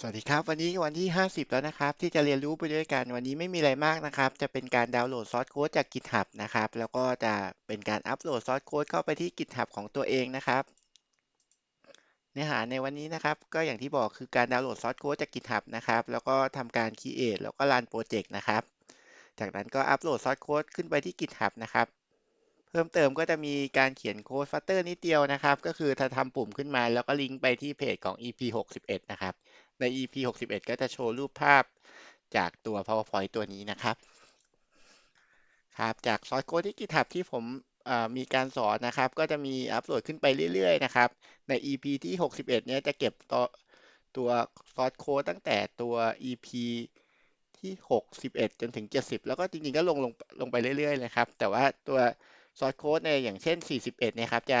สวัสดีครับ วันนี้วันที่ 50 แล้วนะครับ ที่จะเรียนรู้ไปด้วยกัน วันนี้ไม่มีอะไรมากนะครับ จะเป็นการดาวน์โหลดซอสโค้ดจาก GitHub นะครับ แล้วก็จะเป็นการอัปโหลดซอสโค้ดเข้าไปที่ GitHub ของตัวเองนะครับ เนื้อหาในวันนี้นะครับ ก็อย่างที่บอกคือการดาวน์โหลดซอสโค้ดจาก GitHub นะครับ แล้วก็ทำการ Create แล้วก็ Run โปรเจกต์นะครับ จากนั้นก็อัปโหลดซอสโค้ดขึ้นไปที่ GitHub นะครับ เพิ่มเติมก็จะมีการเขียนโค้ดฟัตเตอร์นิดเดียวนะครับ ก็คือถ้าทำปุ่มขึ้นมา แล้วก็ลิงก์ไปที่เพจของ EP 61 นะครับ ใน EP 61 ก็จะโชว์รูปภาพจากตัว PowerPoint ตัวนี้นะครับ ครับ จากซอสโค้ดที่ GitHub ที่ผมมีการสอนนะครับ ก็จะมีอัปโหลดขึ้นไปเรื่อย ๆ นะครับ ใน EP ที่ 61 เนี้ยจะเก็บตัวตัวซอสโค้ดตั้งแต่ตัว EP ที่ 61 จนถึง 70 แล้วก็จริงๆ ก็ลงลงลงไปเรื่อยๆเลยครับ แต่ว่าตัวซอสโค้ดในอย่างเช่น 41 เนี่ยครับ จะ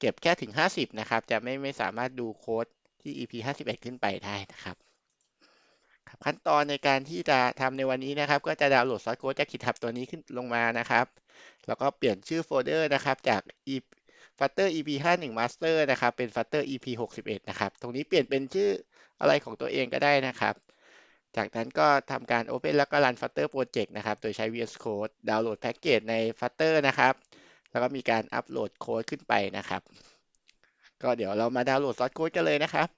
เก็บแค่ถึง 50 นะครับ จะไม่ไม่สามารถดูโค้ด ที่ EP 51 ขึ้นไปได้นะครับขั้นตอนในการที่จะทำในวันนี้นะครับ ก็จะดาวน์โหลดซอสโค้ดจาก GitHub ตัวนี้ขึ้นลงมานะครับ แล้วก็เปลี่ยนชื่อโฟลเดอร์นะครับ จาก e Flutter EP 51 Master นะครับ เป็น Flutter EP 61 นะครับ ตรงนี้เปลี่ยนเป็นชื่ออะไรของตัวเองก็ได้นะครับ จากนั้นก็ทำการ Open แล้วก็ Run Flutter Project นะครับ โดยใช้ VS Code ดาวน์โหลดแพ็กเกจใน Flutter นะครับ แล้วก็มีการอัปโหลดโค้ดขึ้นไปนะครับ ก็เดี๋ยวเรามาดาวน์โหลดซอสโค้ดกันเลยนะครับ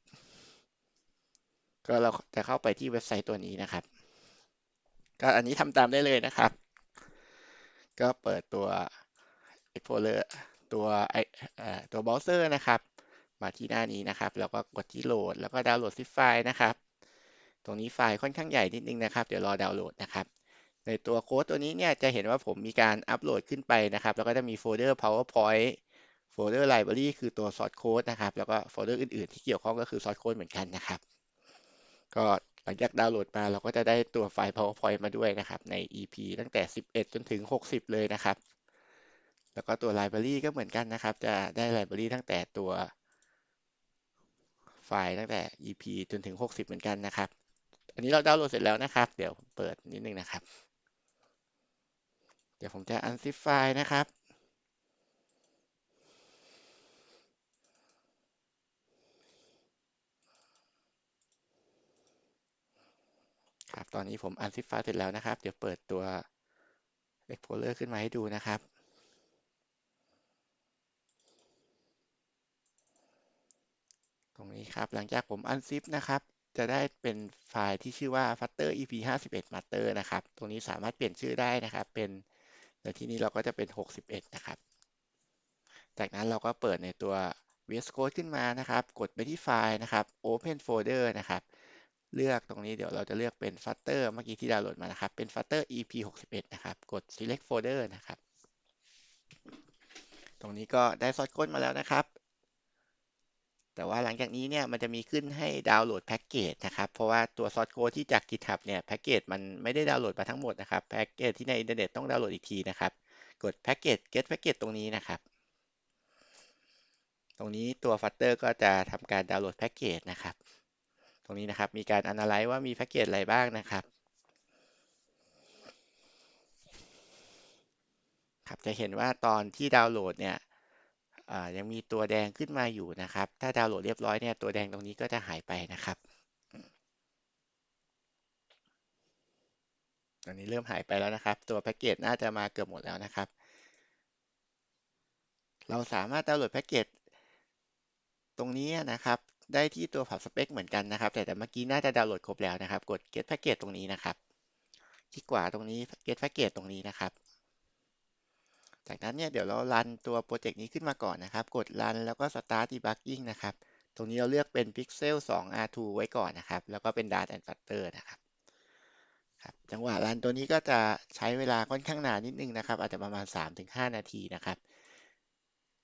ก็เราจะเข้าไปที่เว็บไซต์ตัวนี้นะครับ ก็อันนี้ทำตามได้เลยนะครับ ก็เปิดตัว Explorer ตัวไอตัวเบราว์เซอร์นะครับ มาที่หน้านี้นะครับ แล้วก็กดที่โหลด แล้วก็ดาวน์โหลดซิปไฟล์นะครับ ตรงนี้ไฟล์ค่อนข้างใหญ่นิดนึงนะครับ เดี๋ยวรอดาวน์โหลดนะครับ ในตัวโค้ดตัวนี้เนี่ยจะเห็นว่าผมมีการอัปโหลดขึ้นไปนะครับ แล้วก็จะมีโฟลเดอร์ PowerPoint โฟลเดอร์ Library คือตัว Source Code นะครับ แล้วก็โฟลเดอร์อื่นๆ ที่เกี่ยวข้องก็คือ Source Code เหมือนกันนะครับ ก็หลังจากดาวน์โหลดมาเราก็จะได้ตัวไฟล์ PowerPoint มาด้วยนะครับ ใน EP ตั้งแต่ 11 จนถึง 60 เลยนะครับ แล้วก็ตัว Library ก็เหมือนกันนะครับ จะได้ Library ตั้งแต่ตัวไฟล์ตั้งแต่ EP จนถึง 60 เหมือนกันนะครับ อันนี้เราดาวน์โหลดเสร็จแล้วนะครับ เดี๋ยวเปิดนิดนึงนะครับ เดี๋ยวผมจะ unzip ไฟล์นะครับ ครับ ตอนนี้ผมอันซิปไฟล์เสร็จแล้วนะครับ เดี๋ยวเปิดตัว Explorer ขึ้นมาให้ดูนะครับ ตรงนี้ครับ หลังจากผมอันซิปนะครับ จะได้เป็นไฟล์ที่ชื่อว่า flutter ep 51 master นะครับ ตรงนี้สามารถเปลี่ยนชื่อได้นะครับ เป็นในที่นี้เราก็จะเป็น 61 นะครับ จากนั้นเราก็เปิดในตัว VS Code ขึ้นมานะครับ กดไปที่ไฟล์นะครับ Open Folder นะครับ เลือกตรงนี้เดี๋ยวเราจะเลือกเป็น Flutter เมื่อกี้ที่ดาวน์โหลดมานะครับ เป็น Flutter EP 61นะครับ กด Select Folder นะครับ ตรงนี้ก็ได้ซอสโค้ดมาแล้วนะครับ แต่ว่าหลังจากนี้เนี่ยมันจะมีขึ้นให้ดาวน์โหลดแพ็กเกจนะครับ เพราะว่าตัวซอสโค้ดที่จาก GitHub เนี่ยแพ็กเกจมันไม่ได้ดาวน์โหลดมาทั้งหมดนะครับ แพ็กเกจที่ในอินเทอร์เน็ตต้องดาวน์โหลดอีกทีนะครับ กดแพ็กเกจ get แพ็กเกจตรงนี้นะครับ ตรงนี้ตัว Flutter ก็จะทำการดาวน์โหลดแพ็กเกจนะครับ ตรงนี้นะครับ มีการ analyze ว่ามีแพ็กเกจอะไรบ้างนะครับครับจะเห็นว่าตอนที่ดาวน์โหลดเนี่ยยังมีตัวแดงขึ้นมาอยู่นะครับ ถ้าดาวน์โหลดเรียบร้อยเนี่ยตัวแดงตรงนี้ก็จะหายไปนะครับตอนนี้เริ่มหายไปแล้วนะครับ ตัวแพ็กเกจน่าจะมาเกือบหมดแล้วนะครับ เราสามารถดาวน์โหลดแพ็กเกจตรงนี้นะครับ ได้ที่ตัวผับสเปคเหมือนกันนะครับ แต่แต่เมื่อกี้น่าจะดาวน์โหลดครบแล้วนะครับ กด get package ตรงนี้นะครับ คลิกขวาตรงนี้ get package ตรงนี้นะครับ จากนั้นเนี่ยเดี๋ยวเรารันตัวโปรเจกต์นี้ขึ้นมาก่อนนะครับ กดรันแล้วก็ start debugging นะครับ ตรงนี้เราเลือกเป็น pixel 2 r2 ไว้ก่อนนะครับ แล้วก็เป็น dart and flutter นะครับครับ จังหวะรันตัวนี้ก็จะใช้เวลาค่อนข้างนานนิดนึงนะครับ อาจจะประมาณ 3-5 นาทีนะครับ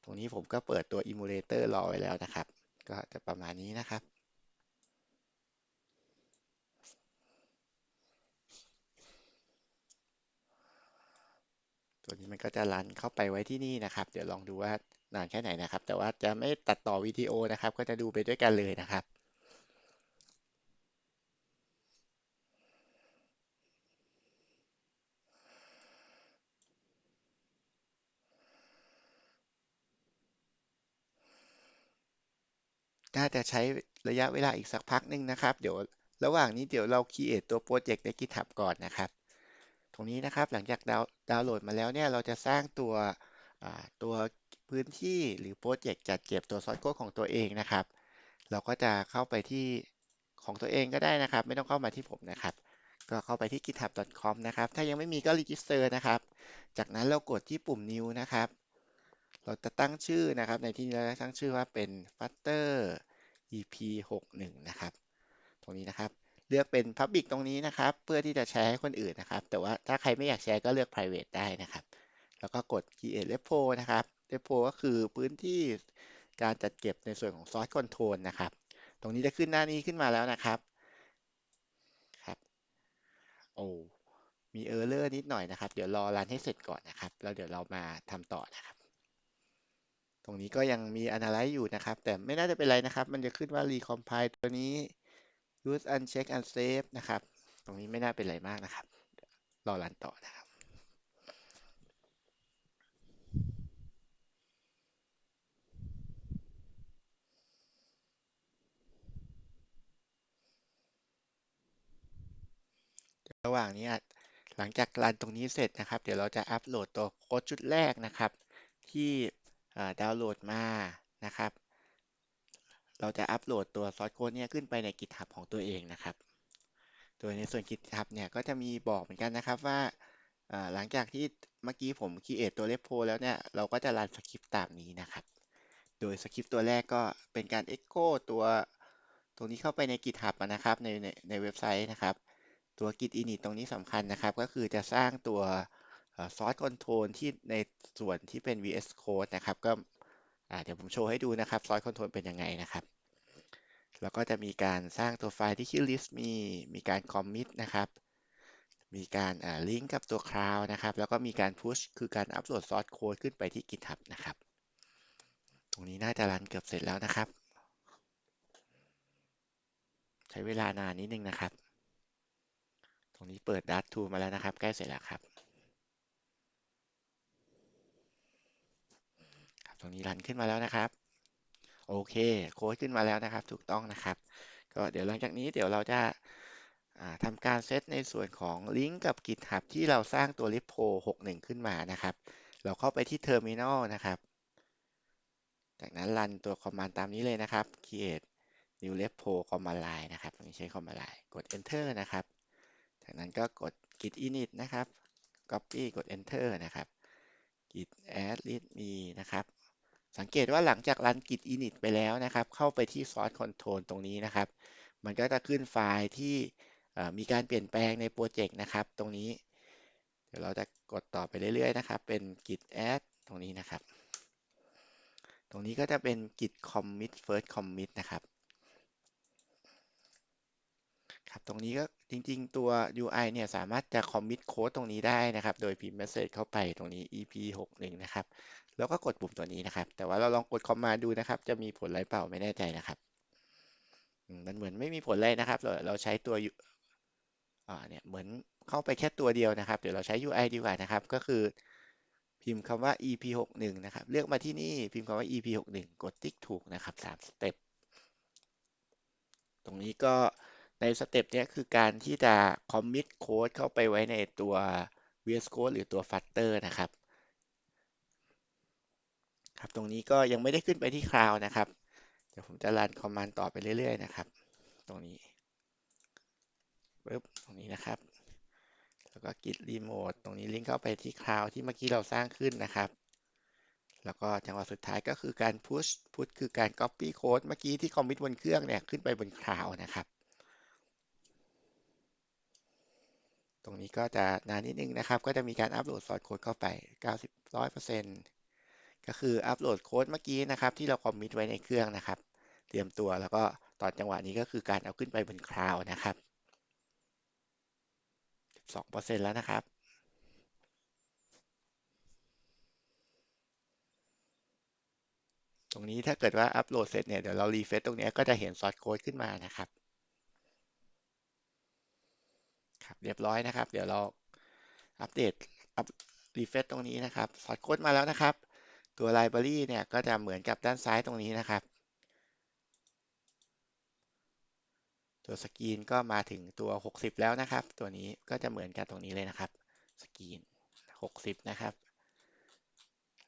ตรงนี้ผมก็เปิดตัว emulator รอไว้แล้วนะครับ ก็จะประมาณนี้นะครับตัวนี้มันก็จะรันเข้าไปไว้ที่นี่นะครับ เดี๋ยวลองดูว่านานแค่ไหนนะครับ แต่ว่าจะไม่ตัดต่อวิดีโอนะครับ ก็จะดูไปด้วยกันเลยนะครับ น่าจะใช้ระยะเวลาอีกสักพักหนึ่งนะครับ เดี๋ยวระหว่างนี้เดี๋ยวเรา create ตัวโปรเจกต์ใน GitHub ก่อนนะครับ ตรงนี้นะครับหลังจากดาวดาวน์โหลดมาแล้วเนี่ยเราจะสร้างตัวตัวพื้นที่หรือโปรเจกต์จัดเก็บตัวซอสโค้ดของตัวเองนะครับ เราก็จะเข้าไปที่ของตัวเองก็ได้นะครับ ไม่ต้องเข้ามาที่ผมนะครับก็เข้าไปที่ github.com นะครับ ถ้ายังไม่มีก็ register นะครับ จากนั้นเรากดที่ปุ่ม new นะครับ เราจะตั้งชื่อนะครับ ในที่นี้เราตั้งชื่อว่าเป็น flutter ep 61นะครับ ตรงนี้นะครับ เลือกเป็น public ตรงนี้นะครับ เพื่อที่จะแชร์ให้คนอื่นนะครับ แต่ว่าถ้าใครไม่อยากแชร์ก็เลือก private ได้นะครับ แล้วก็กด create repo นะครับ repo ก็คือพื้นที่การจัดเก็บในส่วนของ source control นะครับ ตรงนี้จะขึ้นหน้านี้ขึ้นมาแล้วนะครับ ครับ โอ้มี error นิดหน่อยนะครับ เดี๋ยวรอรันให้เสร็จก่อนนะครับ แล้วเดี๋ยวเรามาทำต่อนะครับ ตรงนี้ก็ยังมี analyze อยู่นะครับ แต่ไม่น่าจะเป็นไรนะครับ มันจะขึ้นว่า recompile ตัวนี้ use uncheck unsave นะครับ ตรงนี้ไม่น่าเป็นไรมากนะครับ รอรันต่อนะครับระหว่างนี้หลังจากรันตรงนี้เสร็จนะครับ เดี๋ยวเราจะอัปโหลดตัวโค้ดชุดแรกนะครับ ที่ ดาวน์โหลดมานะครับ เราจะอัปโหลดตัวซอสโค้ดเนี่ยขึ้นไปใน GitHub ของตัวเองนะครับ โดยในส่วน GitHub เนี่ยก็จะมีบอกเหมือนกันนะครับว่าหลังจากที่เมื่อกี้ผม create ตัว repo แล้วเนี่ย เราก็จะรันสคริปต์ตามนี้นะครับ โดยสคริปต์ตัวแรกก็เป็นการ echo ตัวตรงนี้เข้าไปใน GitHub นะครับในในในเว็บไซต์นะครับ ตัว git init ตรงนี้สำคัญนะครับ ก็คือจะสร้างตัว source control ที่ในส่วนที่เป็น VS Code นะครับ ก็เดี๋ยวผมโชว์ให้ดูนะครับ source control เป็นยังไงนะครับแล้วก็จะมีการสร้างตัวไฟล์ที่ชื่อ list มีมีการ commit นะครับ มีการลิงก์กับตัว cloud นะครับ แล้วก็มีการ push คือการอัปโหลด source code ขึ้นไปที่ GitHub นะครับ ตรงนี้น่าจะรันเกือบเสร็จแล้วนะครับ ใช้เวลานานนิดนึงนะครับ ตรงนี้เปิด dart to มาแล้วนะครับ ใกล้เสร็จแล้วครับ ตรงนี้รันขึ้นมาแล้วนะครับ โอเค โค้ดขึ้นมาแล้วนะครับ ถูกต้องนะครับ ก็เดี๋ยวหลังจากนี้เดี๋ยวเราจะทำการเซตในส่วนของลิงก์กับ GitHub ที่เราสร้างตัว repo 61 ขึ้นมานะครับ เราเข้าไปที่ Terminal นะครับ จากนั้นรันตัว command ตามนี้เลยนะครับ create new repo command line นะครับตรงนี้ใช้ command line กด enter นะครับ จากนั้นก็กด git init นะครับ copy กด enter นะครับ git add readme นะครับ สังเกตว่าหลังจากรัน git init ไปแล้วนะครับ เข้าไปที่ source control ตรงนี้นะครับ มันก็จะขึ้นไฟล์ที่มีการเปลี่ยนแปลงในโปรเจกต์นะครับ ตรงนี้ เดี๋ยวเราจะกดต่อไปเรื่อยๆนะครับ เป็น git add ตรงนี้นะครับ ตรงนี้ก็จะเป็น git commit first commit นะครับครับตรงนี้ก็จริงๆ ตัว UI เนี่ยสามารถจะ commit code ตรงนี้ได้นะครับ โดยพิมพ์ message เข้าไปตรงนี้ ep 61นะครับ แล้วก็กดปุ่มตัวนี้นะครับ แต่ว่าเราลองกด command ดูนะครับ จะมีผลอะไรเปล่าไม่แน่ใจนะครับมันเหมือนไม่มีผลเลยนะครับ เราเราใช้ตัวอ่าเนี่ยเหมือนเข้าไปแค่ตัวเดียวนะครับ เดี๋ยวเราใช้ UI ดีกว่านะครับ ก็คือ พิมพ์คำว่า ep 61นะครับ เลือกมาที่นี่พิมพ์คำว่า ep 61กดติ๊กถูกนะครับ3สเต็ปตรงนี้ก็ในสเต็ปนี้คือการที่จะ commit code เข้าไปไว้ในตัว VS Code หรือตัว Flutter นะครับ ตรงนี้ก็ยังไม่ได้ขึ้นไปที่ Cloud นะครับ เดี๋ยวผมจะรัน command ต่อไปเรื่อยๆนะครับ ตรงนี้ปึ๊บตรงนี้นะครับ แล้วก็ git remote ตรงนี้ลิงก์เข้าไปที่ Cloud ที่เมื่อกี้เราสร้างขึ้นนะครับ แล้วก็จังหวะสุดท้ายก็คือการ push push คือการ copy code เมื่อกี้ที่ commit บนเครื่องเนี่ยขึ้นไปบน Cloud นะครับ ตรงนี้ก็จะนานนิดนึงนะครับ ก็จะมีการอัปโหลดซอสโค้ดเข้าไป 90 100% ก็คืออัปโหลดโค้ดเมื่อกี้นะครับที่เราคอมมิตไว้ในเครื่องนะครับ เตรียมตัวแล้วก็ตอนจังหวะนี้ก็คือการเอาขึ้นไปบนคลาวนะครับ2%แล้วนะครับตรงนี้ถ้าเกิดว่าอัปโหลดเสร็จเนี่ยเดี๋ยวเรารีเฟซตรงนี้ก็จะเห็นซอสโค้ดขึ้นมานะครับ ครับ เรียบร้อยนะครับ เดี๋ยวเราอัปเดตอัปรีเฟซตรงนี้นะครับซอสโค้ดมาแล้วนะครับ ตัวไลบรารีเนี่ยก็จะเหมือนกับด้านซ้ายตรงนี้นะครับ ตัวสกรีนก็มาถึงตัว 60 แล้วนะครับ ตัวนี้ก็จะเหมือนกันตรงนี้เลยนะครับสกรีน 60 นะครับ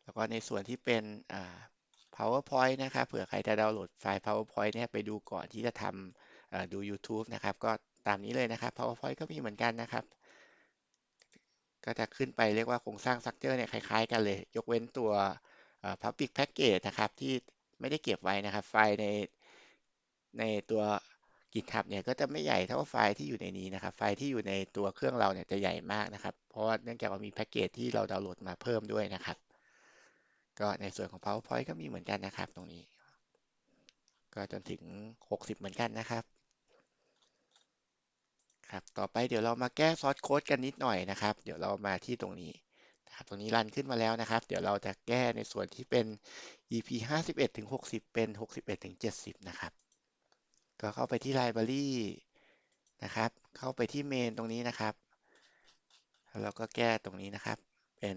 แล้วก็ในส่วนที่เป็น PowerPoint นะครับเผื่อใครจะดาวน์โหลดไฟล์ PowerPoint เนี่ยไปดูก่อนที่จะทำดู YouTube นะครับ ก็ตามนี้เลยนะครับ PowerPoint ก็มีเหมือนกันนะครับก็จะขึ้นไปเรียกว่าโครงสร้าง structure เนี่ยคล้ายๆกันเลย ยกเว้นตัว public package นะครับ ที่ไม่ได้เก็บไว้นะครับ ไฟล์ในในตัว GitHub เนี่ยก็จะไม่ใหญ่เท่าไฟล์ที่อยู่ในนี้นะครับ ไฟล์ที่อยู่ในตัวเครื่องเราเนี่ยจะใหญ่มากนะครับ เพราะว่าเนื่องจากว่ามีแพ็กเกจที่เราดาวน์โหลดมาเพิ่มด้วยนะครับ ก็ในส่วนของ PowerPoint ก็มีเหมือนกันนะครับ ตรงนี้ ก็จนถึง 60 เหมือนกันนะครับครับ ต่อไปเดี๋ยวเรามาแก้ซอสโค้ดกันนิดหน่อยนะครับ เดี๋ยวเรามาที่ตรงนี้ นะครับตรงนี้รันขึ้นมาแล้วนะครับ เดี๋ยวเราจะแก้ในส่วนที่เป็น EP 51ถึง60 เป็น 61ถึง70 นะครับ ก็เข้าไปที่ Library นะครับ เข้าไปที่เมนตรงนี้นะครับแล้วก็แก้ตรงนี้นะครับ เป็น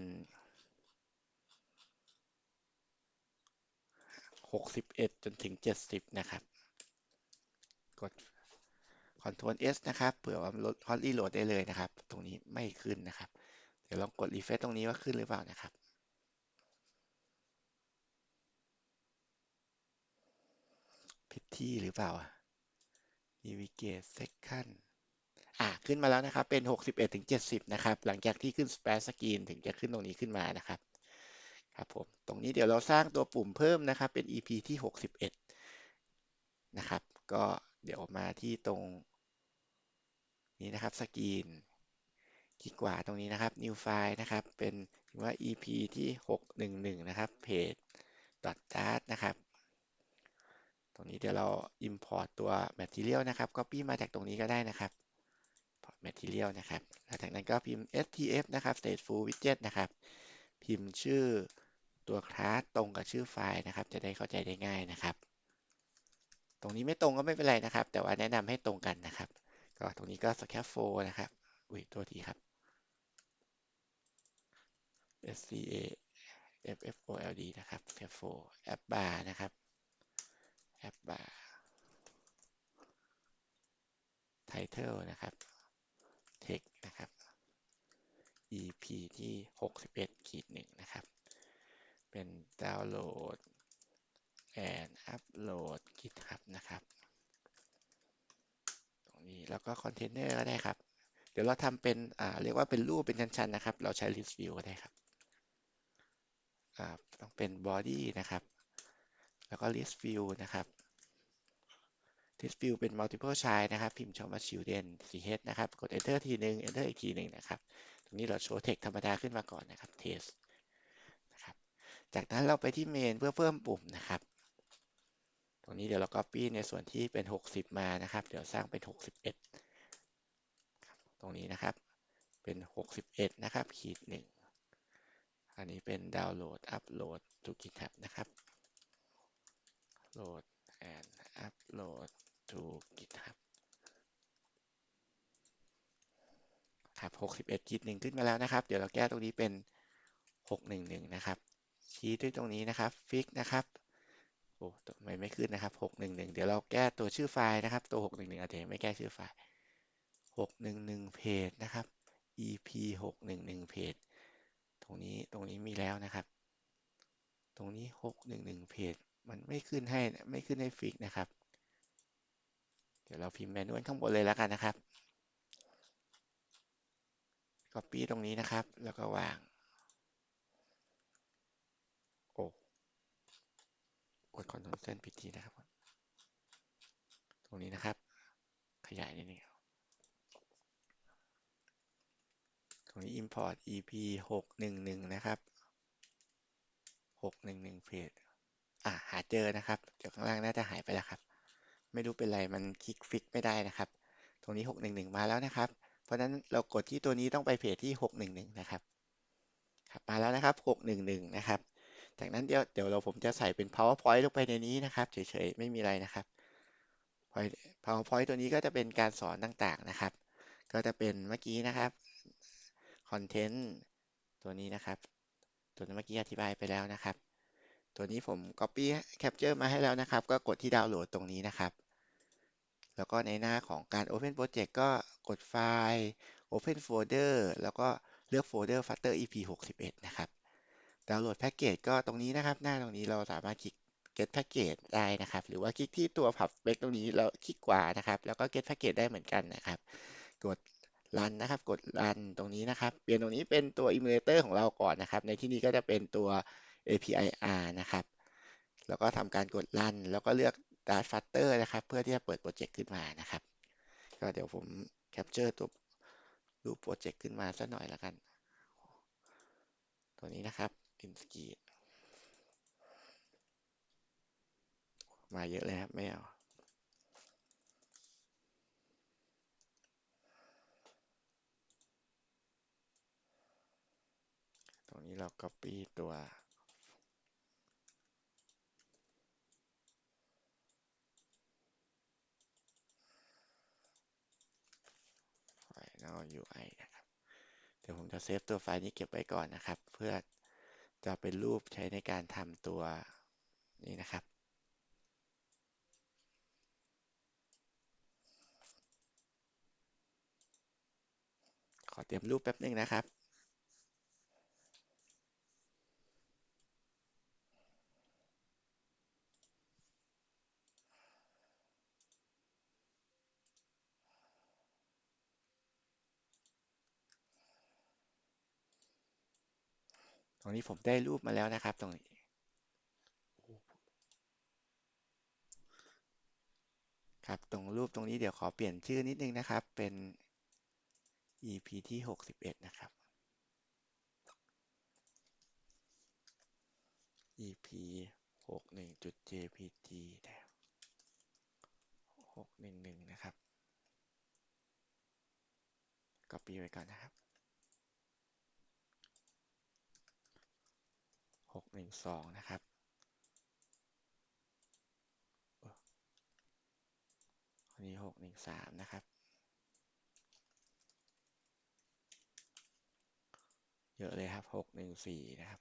61 จนถึง 70 นะครับ กด Ctrl S นะครับ เผื่อว่าลด Hot Reload ได้เลยนะครับ ตรงนี้ไม่ขึ้นนะครับ เดี๋ยวลองกด Refresh ตรงนี้ว่าขึ้นหรือเปล่านะครับผิดที่หรือเปล่า Navigate Second อ่าขึ้นมาแล้วนะครับ เป็น 61ถึง70 นะครับ หลังจากที่ขึ้น Splash Screen ถึงจะขึ้นตรงนี้ขึ้นมานะครับครับผมตรงนี้เดี๋ยวเราสร้างตัวปุ่มเพิ่มนะครับ เป็น EP ที่ 61 นะครับ ก็เดี๋ยวมาที่ตรงนี้นะครับสกรีน คลิกขวาตรงนี้นะครับ New File นะครับ เป็นว่า EP ที่ 611 นะครับ page .dart นะครับ ตรงนี้เดี๋ยวเรา import ตัว material นะครับ copy มาจากตรงนี้ก็ได้นะครับ material นะครับ หลังจากนั้นก็พิมพ์ stf นะครับ stateful widget นะครับ พิมพ์ชื่อตัวคลาสตรงกับชื่อไฟล์นะครับ จะได้เข้าใจได้ง่ายนะครับ ตรงนี้ไม่ตรงก็ไม่เป็นไรนะครับ แต่ว่าแนะนำให้ตรงกันนะครับ ก็ตรงนี้ก็ scaffold นะครับ อุ้ยตัวทีครับ sca ffold นะครับ scaffold app bar นะครับ app bar title นะครับ text นะครับ EP ที่ 61ขีดหนึ่งนะครับ เป็นดาวน์โหลด and upload GitHub นะครับ ตรงนี้แล้วก็คอนเทนเนอร์ก็ได้ครับ เดี๋ยวเราทำเป็น อ่า เรียกว่าเป็นรูปเป็นชั้น ๆ นะครับ เราใช้ list view ก็ได้ครับ ต้องเป็น body นะครับ แล้วก็ list view นะครับ list view เป็น multiple child นะครับ พิมพ์คำว่า children ch นะครับ กด enter ทีหนึ่ง enter อีกทีหนึ่งนะครับ ตรงนี้เราโชว์ text ธรรมดาขึ้นมาก่อนนะครับ test นะครับ จากนั้นเราไปที่ main เพื่อเพิ่มปุ่มนะครับ ตรงนี้เดี๋ยวเรา copy ในส่วนที่เป็น 60 มานะครับ เดี๋ยวสร้างเป็น 61 ตรงนี้นะครับ เป็น 61 นะครับ ขีดหนึ่ง อันนี้เป็นดาวน์โหลด อัปโหลด to GitHub นะครับโหลด and upload to GitHub ครับ61ขีดหนึ่งขึ้นมาแล้วนะครับ เดี๋ยวเราแก้ตรงนี้เป็น 611 นะครับ ชี้ด้วยตรงนี้นะครับ ฟิกนะครับ โอ้ทำไมไม่ขึ้นนะครับ 611 เดี๋ยวเราแก้ตัวชื่อไฟล์นะครับ ตัว 611 อาจจะไม่แก้ชื่อไฟล์ 611เพจนะครับ EP 611เพจ รงนี้ตรงนี้มีแล้วนะครับ ตรงนี้ 611 เพจมันไม่ขึ้นให้ไม่ขึ้นให้ฟิกนะครับ เดี๋ยวเราพิมพ์แมนนวลข้างบนเลยแล้วกันนะครับ Copy ตรงนี้นะครับ แล้วก็วาง โอ้กด Ctrl เส้นผิดทีนะครับ ตรงนี้นะครับ ขยายนิดนึง รงนี้ import ep 611 นะครับ 611เพจอ่าหาเจอนะครับเดี๋ยวข้างล่างน่าจะหายไปแล้วครับ ไม่รู้เป็นไรมันคลิกฟิกไม่ได้นะครับ ตรงนี้ 611 มาแล้วนะครับ เพราะฉะนั้นเรากดที่ตัวนี้ต้องไปเพจที่ 611 นะครับครับมาแล้วนะครับ 611 นะครับ จากนั้นเดี๋ยวเดี๋ยวเราผมจะใส่เป็น powerpoint ลงไปในนี้นะครับ เฉยๆ ไม่มีอะไรนะครับ powerpoint ตัวนี้ก็จะเป็นการสอนต่างๆนะครับ ก็จะเป็นเมื่อกี้นะครับ content ตัวนี้นะครับ ตัวเมื่อกี้อธิบายไปแล้วนะครับ ตัวนี้ผม copy capture มาให้แล้วนะครับ ก็กดที่ดาวน์โหลดตรงนี้นะครับ แล้วก็ในหน้าของการ Open Project ก็กดไฟล์ Open Folder แล้วก็เลือกโฟลเดอร์ Flutter EP 61นะครับ ดาวน์โหลดแพ็กเกจก็ตรงนี้นะครับ หน้าตรงนี้เราสามารถคลิก get package ได้นะครับ หรือว่าคลิกที่ตัว pub spec ตรงนี้แล้วคลิกขวานะครับ แล้วก็ get package ได้เหมือนกันนะครับ กด run นะครับ กด run ตรงนี้นะครับ เปลี่ยนตรงนี้เป็นตัว emulator ของเราก่อนนะครับ ในที่นี้ก็จะเป็นตัว APIR นะครับ แล้วก็ทำการกด run แล้วก็เลือก start flutter นะครับ เพื่อที่จะเปิดโปรเจกต์ขึ้นมานะครับ ก็เดี๋ยวผม capture ตัวรูปโปรเจกต์ขึ้นมาสักหน่อยละกัน ตัวนี้นะครับ in s k i มาเยอะเลยครับ ไม่เอา ตรง นี้เรา copy ตัว Final UI นะครับ เดี๋ยวผมจะเซฟตัวไฟล์นี้เก็บไว้ก่อนนะครับ เพื่อจะเป็นรูปใช้ในการทำตัวนี้นะครับขอเตรียมรูปแป๊บหนึ่งนะครับ รงนี้ผมได้รูปมาแล้วนะครับ ตรงนี้ ครับตรงรูปตรงนี้เดี๋ยวขอเปลี่ยนชื่อนิดนึงนะครับ เป็น EP ที่61นะครับ EP 61.jpg 611 นะครับ copy ไว้ก่อนนะครับ 612นะครับอันนี้613นะครับ เยอะเลยครับ614นะครับ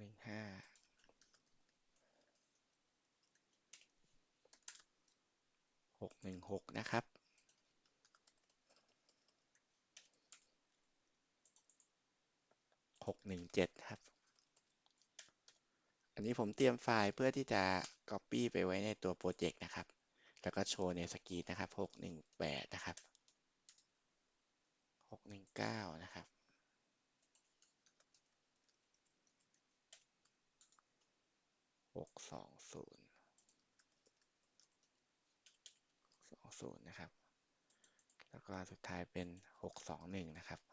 615 616นะครับ 617 ครับ อันนี้ผมเตรียมไฟล์เพื่อที่จะ Copy ไปไว้ในตัวโปรเจกต์นะครับ แล้วก็โชว์ในสกรีนนะครับ 618 นะครับ 619 นะครับ620 20นย์สองศูนย์นะครับ แล้วก็สุดท้ายเป็น621นะครับ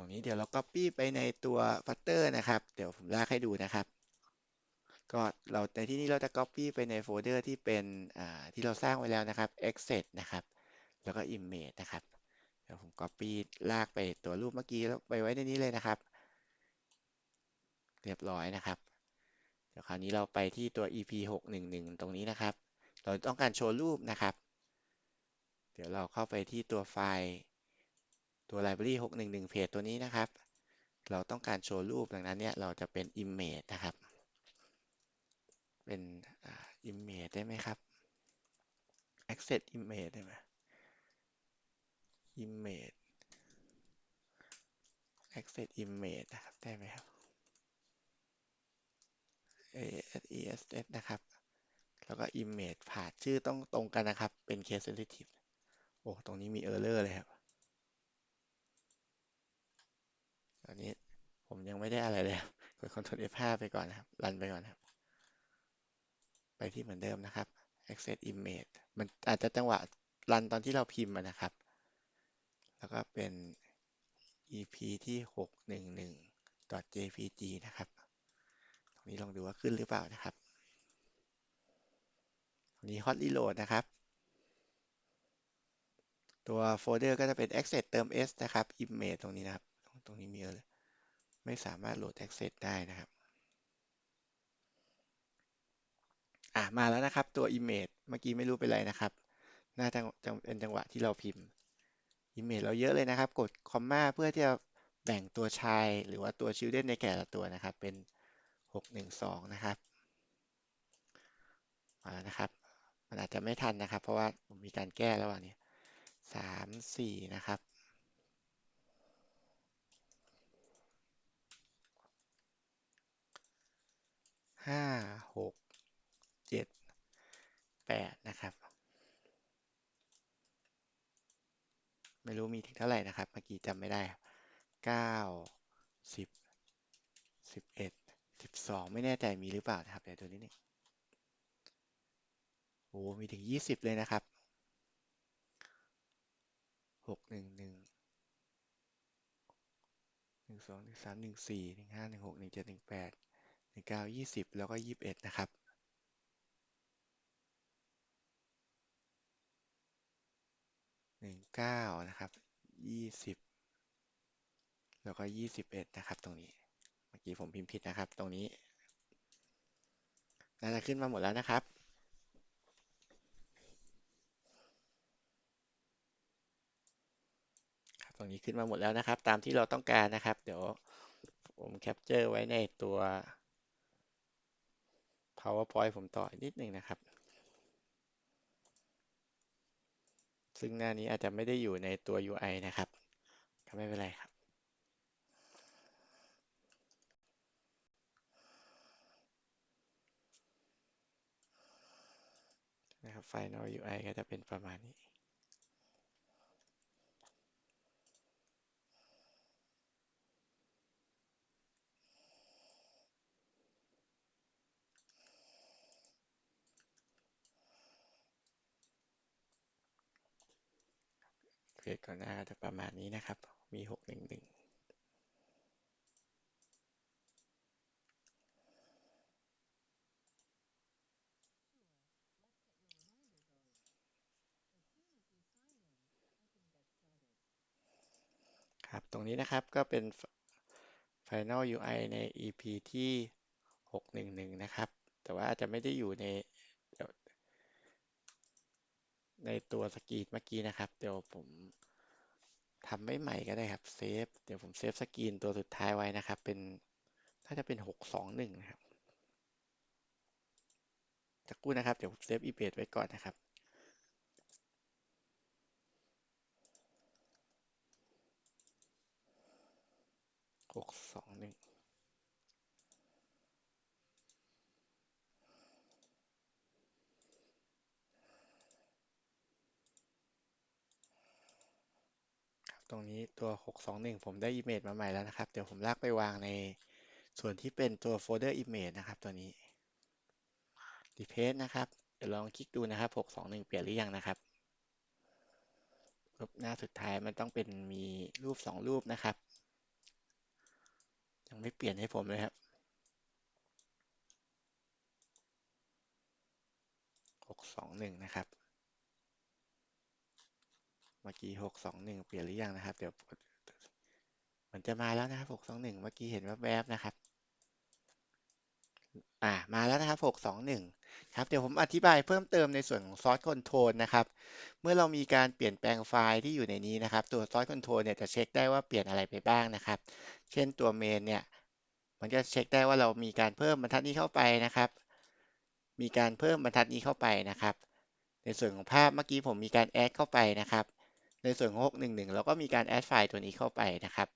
รงนี้เดี๋ยวเรา Copy ไปในตัว Flutter นะครับ เดี๋ยวผมลากให้ดูนะครับ ก็เราในที่นี้เราจะ Copy ไปในโฟลเดอร์ที่เป็นที่เราสร้างไว้แล้วนะครับ Access นะครับ แล้วก็ Image นะครับ เดี๋ยวผม Copy ลากไปตัวรูปเมื่อกี้แล้วไปไว้ในนี้เลยนะครับ เรียบร้อยนะครับ เดี๋ยวคราวนี้เราไปที่ตัว EP 611 ตรงนี้นะครับ เราต้องการโชว์รูปนะครับ เดี๋ยวเราเข้าไปที่ตัวไฟล์ ตัว library 611 page ตัวนี้นะครับ เราต้องการโชว์รูปดังนั้นเนี่ยเราจะเป็น image นะครับ เป็น image ได้ไหมครับ access image ได้ไหม image access image นะครับ ได้ไหมครับ ASES นะครับ แล้วก็ image ผ่านชื่อต้องตรงกันนะครับ เป็น case sensitive โอ้ ตรงนี้มี error เลยครับ ต อนนี้ผมยังไม่ได้อะไรเลยกด Ctrl F5 ไปก่อนนะครับ รันไปก่อนครับ ไปที่เหมือนเดิมนะครับ access image มันอาจจะจังหวะรันตอนที่เราพิมพ์นะครับ แล้วก็เป็น ep ที่ 611.jpg นะครับ ตรงนี้ลองดูว่าขึ้นหรือเปล่านะครับ ตรงนี้ hot reload นะครับ ตัวโฟลเดอร์ก็จะเป็น access เติม s นะครับ image ตรงนี้นะครับ รงนี้มีเลย ไม่สามารถโหลด access ได้นะครับอะมาแล้วนะครับตัว image เมื่อกี้ไม่รู้เป็นไรนะครับ น่าจะเป็นจังหวะที่เราพิมพ์ image เราเยอะเลยนะครับ กดคอมมาเพื่อที่จะแบ่งตัวชายหรือว่าตัว children ในแก่ละตัวนะครับ เป็นหกหนึ่งสองนะครับมาแล้วนะครับ มันอาจจะไม่ทันนะครับ เพราะว่าผมมีการแก้แล้วอันนี้สามสี่นะครับ ห้าหกเจ็ดแปดนะครับ ไม่รู้มีถึงเท่าไหร่นะครับ เมื่อกี้จำไม่ได้เก้าสิบสิบเอ็ดสิบสองไม่แน่ใจมีหรือเปล่านะครับเดี๋ยวดูนิดนึงโอ้มีถึงยี่สิบเลยนะครับหกหนึ่งหนึ่งหนึ่งสองหนึ่งสามหนึ่งสี่หนึ่งห้าหนึ่งหกหนึ่งเจ็ดหนึ่งแปด เก้า ยี่สิบ แล้วก็ยี่สิบเอ็ดนะครับหนึ่งเก้านะครับยี่สิบแล้วก็ยี่สิบเอ็ดนะครับ ตรงนี้ เมื่อกี้ผมพิมพ์ผิดนะครับ ตรงนี้ น่าจะขึ้นมาหมดแล้วนะครับครับตรงนี้ขึ้นมาหมดแล้วนะครับ ตามที่เราต้องการนะครับ เดี๋ยวผมแคปเจอร์ไว้ในตัว PowerPoint ผมต่ออีกนิดหนึ่งนะครับ ซึ่งหน้านี้อาจจะไม่ได้อยู่ในตัว UI นะครับ ก็ไม่เป็นไรครับ นะครับ Final UI ก็จะเป็นประมาณนี้ เกรดก่อนหน้าจะประมาณนี้นะครับ มีหกหนึ่งหนึ่งครับ ตรงนี้นะครับก็เป็น Final UI ใน EP ที่หกหนึ่งหนึ่งนะครับ แต่ว่าอาจจะไม่ได้อยู่ใน ในตัวสกรีนเมื่อกี้นะครับ เดี๋ยวผมทำไม่ใหม่ก็ได้ครับเซฟเดี๋ยวผมเซฟสกรีนตัวสุดท้ายไว้นะครับ เป็นน่าจะเป็นหกสองหนึ่งนะครับจะกู้นะครับ เดี๋ยวเซฟอีเบไว้ก่อนนะครับหกสองหนึ่ง ตรงนี้ตัว 621 ผมได้ Image มาใหม่แล้วนะครับ เดี๋ยวผมลากไปวางในส่วนที่เป็นตัวโฟลเดอร์ Image นะครับ ตัวนี้ Replace นะครับ เดี๋ยวลองคลิกดูนะครับ 621 เปลี่ยนหรือยังนะครับรูปหน้าสุดท้ายมันต้องเป็นมีรูป 2 รูปนะครับ ยังไม่เปลี่ยนให้ผมเลยครับ 621 นะครับ เมื่อกี้621เปลี่ยนหรือยังนะครับ เดี๋ยวมันจะมาแล้วนะครับ621เมื่อกี้เห็นแวบๆนะครับ อ่ามาแล้วนะครับ621ครับเดี๋ยวผมอธิบายเพิ่มเติมในส่วนของ Source Control นะครับ เมื่อเรามีการเปลี่ยนแปลงไฟล์ที่อยู่ในนี้นะครับ ตัว Source Control เนี่ยจะเช็คได้ว่าเปลี่ยนอะไรไปบ้างนะครับ เช่นตัว Main เนี่ยมันจะเช็คได้ว่าเรามีการเพิ่มบรรทัดนี้เข้าไปนะครับ มีการเพิ่มบรรทัดนี้เข้าไปนะครับ ในส่วนของภาพเมื่อกี้ผมมีการแอดเข้าไปนะครับ ในส่วนของ 611 เราก็มีการแอดไฟล์ตัวนี้เข้าไปนะครับ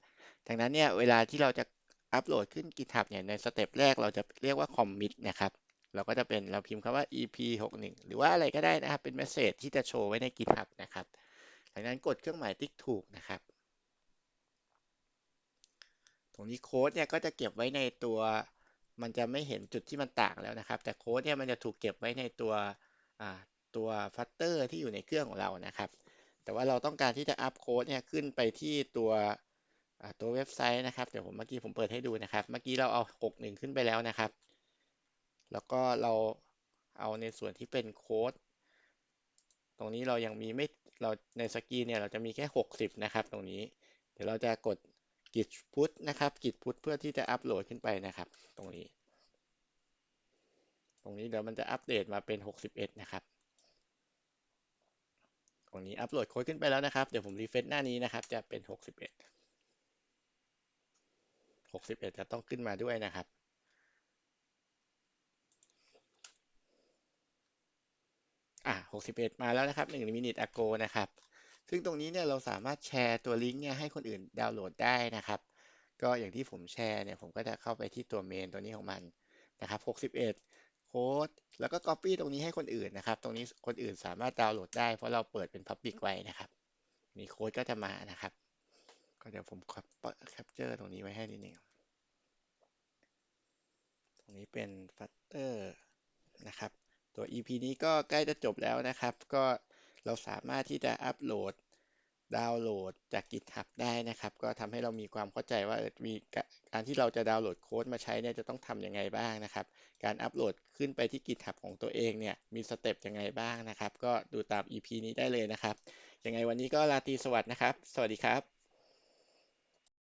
ดังนั้นเนี่ยเวลาที่เราจะอัปโหลดขึ้น GitHub เนี่ยในสเต็ปแรกเราจะเรียกว่า commit นะครับ เราก็จะเป็นเราพิมพ์คำว่า ep 61หรือว่าอะไรก็ได้นะครับ เป็น message ที่จะโชว์ไว้ใน GitHub นะครับดังนั้นกดเครื่องหมายติ๊กถูกนะครับ ตรงนี้โค้ดเนี่ยก็จะเก็บไว้ในตัว มันจะไม่เห็นจุดที่มันต่างแล้วนะครับ แต่โค้ดเนี่ยมันจะถูกเก็บไว้ในตัวตัวฟัตเตอร์ที่อยู่ในเครื่องของเรานะครับ แต่ว่าเราต้องการที่จะอัพโค้ดเนี่ยขึ้นไปที่ตัวตัวเว็บไซต์นะครับ เดี๋ยวผมเมื่อกี้ผมเปิดให้ดูนะครับ เมื่อกี้เราเอา 61 ขึ้นไปแล้วนะครับ แล้วก็เราเอาในส่วนที่เป็นโค้ด ตรงนี้เรายังมีไม่เราในสกีเนี่ยเราจะมีแค่ 60 นะครับ ตรงนี้ เดี๋ยวเราจะกดกิจพุทนะครับ กิจพุทเพื่อที่จะอัปโหลดขึ้นไปนะครับ ตรงนี้ ตรงนี้เดี๋ยวมันจะอัปเดตมาเป็น 61 นะครับ ตรงนี้อัปโหลดโค้ดขึ้นไปแล้วนะครับ เดี๋ยวผมรีเฟซหน้านี้นะครับ จะเป็น 61 61 จะต้องขึ้นมาด้วยนะครับอะ61 มาแล้วนะครับ1 minute ago นะครับ ซึ่งตรงนี้เนี่ยเราสามารถแชร์ตัวลิงก์เนี่ยให้คนอื่นดาวน์โหลดได้นะครับ ก็อย่างที่ผมแชร์เนี่ยผมก็จะเข้าไปที่ตัวเมนตัวนี้ของมันนะครับ 61 ค้ดแล้วก็ Copy ตรงนี้ให้คนอื่นนะครับ ตรงนี้คนอื่นสามารถดาวน์โหลดได้เพราะเราเปิดเป็น Public ไว้นะครับ มีโค้ดก็จะมานะครับ ก็เดี๋ยวผมแคปเจอร์ตรงนี้ไว้ให้นิดนึงตรงนี้เป็น Flutter นะครับ ตัว EP นี้ก็ใกล้จะจบแล้วนะครับ ก็เราสามารถที่จะอัปโหลด ดาวน์โหลดจาก GitHub ได้นะครับ ก็ทำให้เรามีความเข้าใจว่ามีการที่เราจะดาวน์โหลดโค้ดมาใช้เนี่ยจะต้องทำยังไงบ้างนะครับ การอัปโหลดขึ้นไปที่ GitHub ของตัวเองเนี่ยมีสเต็ปยังไงบ้างนะครับ ก็ดูตาม EP นี้ได้เลยนะครับยังไงวันนี้ก็ลาตีสวัสดีนะครับ สวัสดีครับ